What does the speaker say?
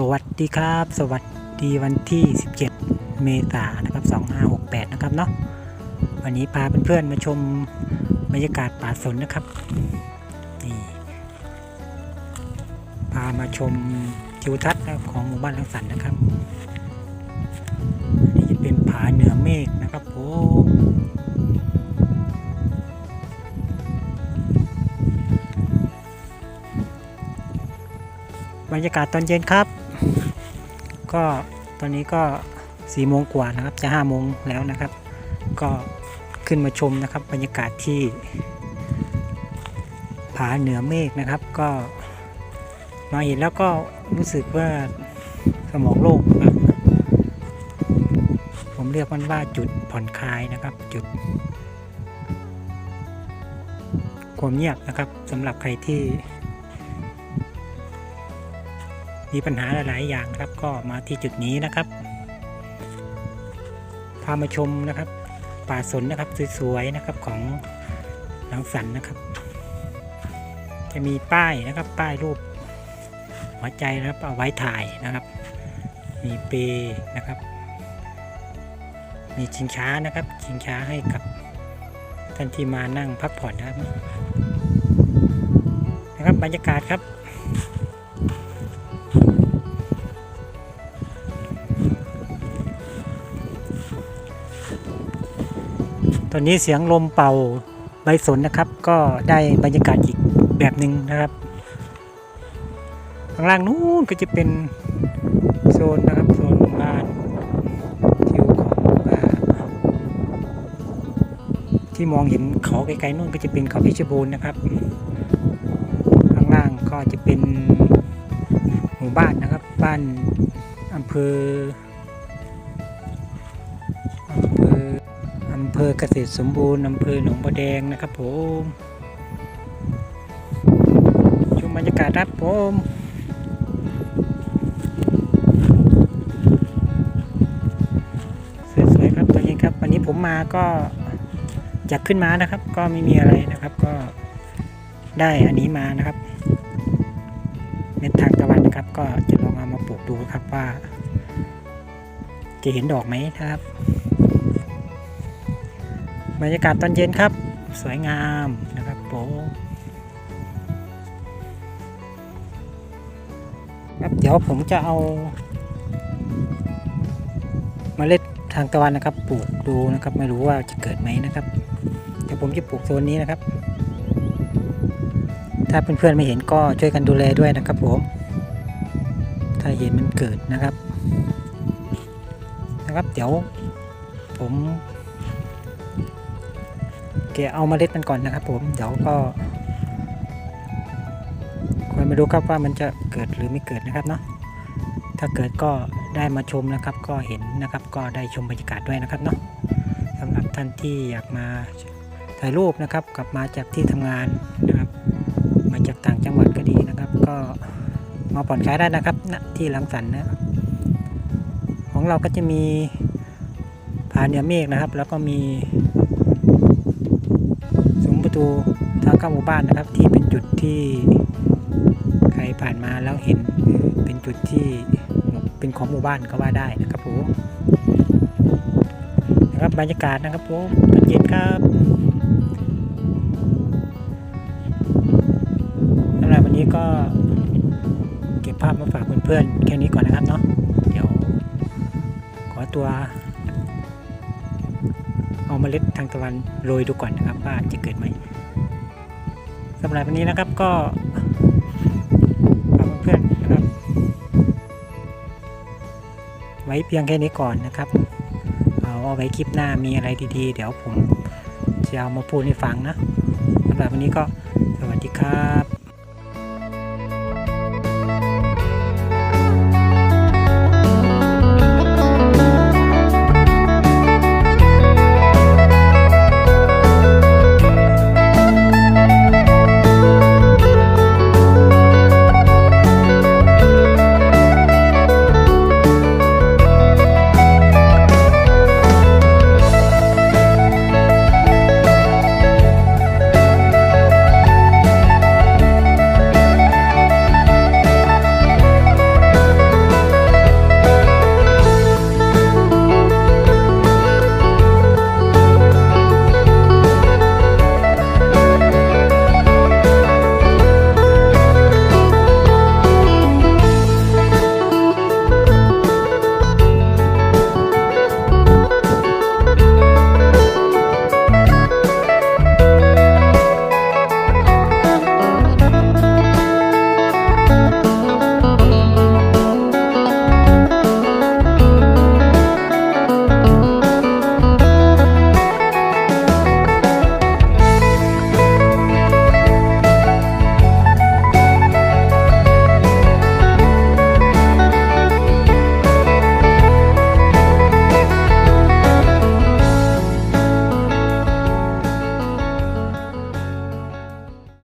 สวัสดีครับ สวัสดีวันที่ 17 เมษายนนะครับ 2568 นะครับเนาะวันนี้พาเพื่อนๆมาชมบรรยากาศป่าสนนะครับนี่พามาชมทิวทัศน์นะครับของหมู่บ้านลังสันนะครับนนี่จะเป็นผาเหนือเมฆนะครับผมบรรยากาศตอนเย็นครับ ก็ตอนนี้ก็สี่โมงกว่านะครับจะห้าโมงแล้วนะครับ ก็ขึ้นมาชมนะครับ บรรยากาศที่ ผาเหนือเมฆนะครับ ก็มาเห็นแล้วก็รู้สึกว่าสมองโล่งนะครับผมเรียกมันว่าจุดผ่อนคลายนะครับ จุดความเงียบนะครับสำหรับใครที่ มีปัญหาหลาย ๆ อย่างครับก็มาที่จุดนี้นะครับ พามาชมนะครับ ป่าสนนะครับสวย ๆ นะครับของหลังสันนะครับ จะมีป้ายนะครับป้ายรูปหัวใจนะครับเอาไว้ถ่ายนะครับ มีเปนะครับ มีชิงช้านะครับชิงช้าให้กับท่านที่มานั่งพักผ่อนนะครับนะครับบรรยากาศครับ อนนี้เสียงลมเป่าใบสนนะครับ ก็ได้บรรยากาศอีกแบบหนึ่งนะครับข้างล่างนู้นก็จะเป็นโซนนะครับโซนหมู่บ้านทิวของอ่าที่มองเห็นเขาไกลๆนู่นก็จะเป็นเขาเพชบูรณ์นะครับ ข้างล่างก็จะเป็นหมู่บ้านนะครับ บ้านอำเภอ ภอเกษตรสมบูรณ์อำเภอหนองบัวแดงนะครับผมชมบรรยากาศครับผมสวยๆครับตอนนี้ครับ วันนี้ผมมาก็จากขึ้นมานะครับ ก็ไม่มีอะไรนะครับก็ได้อันนี้มานะครับเม็ดทางตะวันนะครับ ก็จะลองเอามาปลูกดูครับว่า จะเห็นดอกไหมนะครับ บรรยากาศตอนเย็นครับ สวยงามนะครับผมครับเดี๋ยวผมจะเอาเมล็ดทางตะวันนะครับ ปลูกดูนะครับ ไม่รู้ว่าจะเกิดไหมนะครับ เดี๋ยวผมจะปลูกโซนนี้นะครับ ถ้าเพื่อนๆไม่เห็นก็ช่วยกันดูแลด้วยนะครับผม ถ้าเห็นมันเกิดนะครับ นะครับ เดี๋ยวผม แกะเอาเมล็ดมันก่อนนะครับผมเดี๋ยวก็คอยมาดูครับว่ามันจะเกิดหรือไม่เกิดนะครับเนาะถ้าเกิดก็ได้มาชมนะครับ ก็เห็นนะครับ ก็ได้ชมบรรยากาศด้วยนะครับเนาะสำหรับท่านที่อยากมาถ่ายรูปนะครับ กลับมาจากที่ทำงานนะครับ มาจากต่างจังหวัดก็ดีนะครับ ก็มาผ่อนคลายได้นะครับณที่ลังสันนะครับของเราก็จะมีผาเหนือเมฆนะครับ แล้วก็มี ตูทางเข้าหมู่บ้านนะครับ ที่เป็นจุดที่ใครผ่านมาแล้วเห็นเออเป็นจุดที่เป็นของหมู่บ้านก็ว่าได้นะครับผมนะครับบรรยากาศนะครับผมตอนเย็นครับสำหรับวันนี้ก็เก็บภาพมาฝากเพื่อนๆแค่นี้ก่อนนะครับเนาะเดี๋ยวขอตัว เอาเมล็ดทางตะวันโรยดูก่อนนะครับว่าจะเกิดไหมสำหรับวันนี้นะครับก็ฝากเพื่อนๆนะครับ ไว้เพียงแค่นี้ก่อนนะครับเอาเอาไว้คลิปหน้ามีอะไรดีๆ เดี๋ยวผมจะเอามาพูดให้ฟังนะสำหรับวันนี้ก็สวัสดีครับ